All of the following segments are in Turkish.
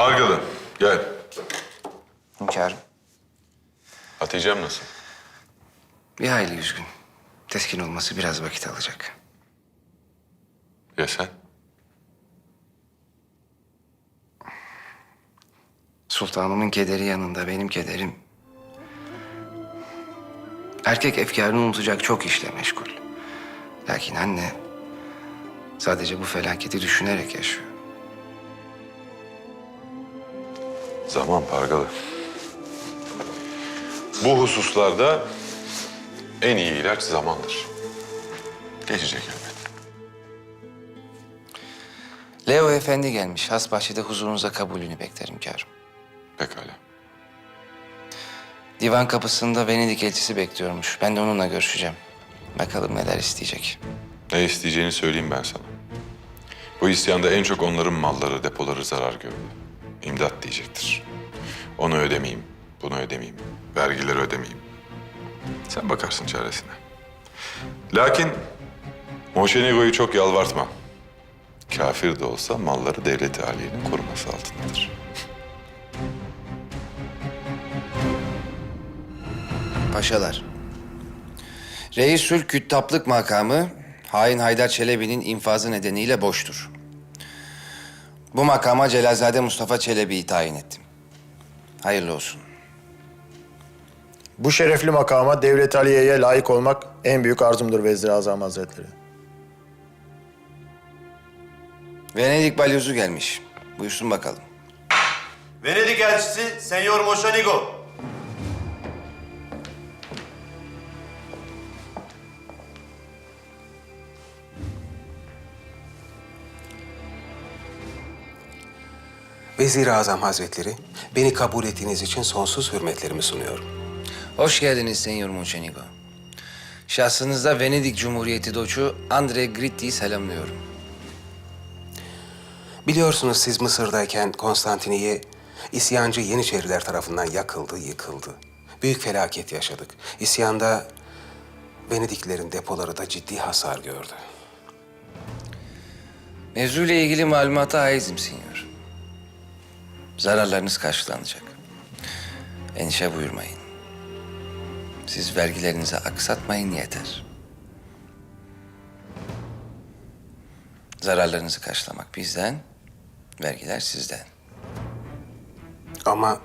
Pargalı, gel. Hünkârım. Hatice'm nasıl? Bir hayli üzgün. Teskin olması biraz vakit alacak. Ya sen? Sultanımın kederi yanında benim kederim... Erkek efkarını unutacak çok işle meşgul. Lakin anne sadece bu felaketi düşünerek yaşıyor. Zaman Pargalı. Bu hususlarda en iyi ilaç zamandır. Geçecek elbet. Leo Efendi gelmiş. Has bahçede huzurunuza kabulünü beklerim hünkârım. Pekala. Divan kapısında Venedik elçisi bekliyormuş. Ben de onunla görüşeceğim. Bakalım neler isteyecek. Ne isteyeceğini söyleyeyim ben sana. Bu isyanda en çok onların malları, depoları zarar gördü. İmdat diyecektir. Onu ödemeyeyim, bunu ödemeyeyim, vergileri ödemeyeyim. Sen bakarsın çaresine. Lakin Moşenigo'yu çok yalvartma. Kafir de olsa malları devlet aliyenin koruması altındadır. Paşalar. Reisül Küttaplık makamı hain Haydar Çelebi'nin infazı nedeniyle boştur. Bu makama Celalzade Mustafa Çelebi'yi tayin ettim. Hayırlı olsun. Bu şerefli makama Devlet Aliye'ye layık olmak en büyük arzumdur Vezir-i Azam Hazretleri. Venedik balyozu gelmiş. Buyursun bakalım. Venedik elçisi Senyor Moşanigo. Vezir-i Azam Hazretleri, beni kabul ettiğiniz için sonsuz hürmetlerimi sunuyorum. Hoş geldiniz Senyor Monçenigo. Şahsınızda Venedik Cumhuriyeti Doçu Andre Gritti'yi selamlıyorum. Biliyorsunuz siz Mısır'dayken Konstantiniye isyancı Yeniçeriler tarafından yakıldı, yıkıldı. Büyük felaket yaşadık. İsyanda Venediklilerin depoları da ciddi hasar gördü. Mevzuyla ilgili malumata haizim Senyor. Zararlarınız karşılanacak. Endişe buyurmayın. Siz vergilerinizi aksatmayın yeter. Zararlarınızı karşılamak bizden, vergiler sizden. Ama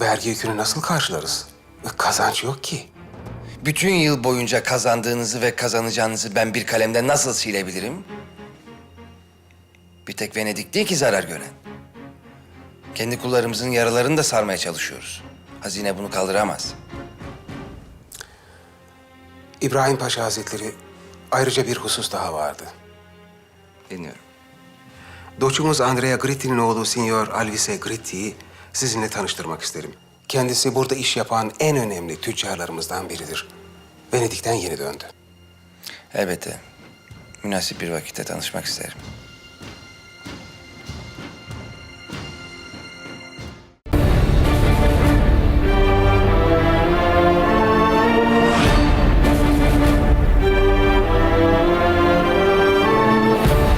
vergi yükünü nasıl karşılarız? Kazanç yok ki. Bütün yıl boyunca kazandığınızı ve kazanacağınızı ben bir kalemde nasıl silebilirim? Bir tek Venedik değil ki zarar gören. Kendi kullarımızın yaralarını da sarmaya çalışıyoruz. Hazine bunu kaldıramaz. İbrahim Paşa Hazretleri ayrıca bir husus daha vardı. Dinliyorum. Doçumuz Andrea Gritti'nin oğlu Signor Alvise Gritti'yi sizinle tanıştırmak isterim. Kendisi burada iş yapan en önemli tüccarlarımızdan biridir. Venedik'ten yeni döndü. Elbette. Münasip bir vakitte tanışmak isterim.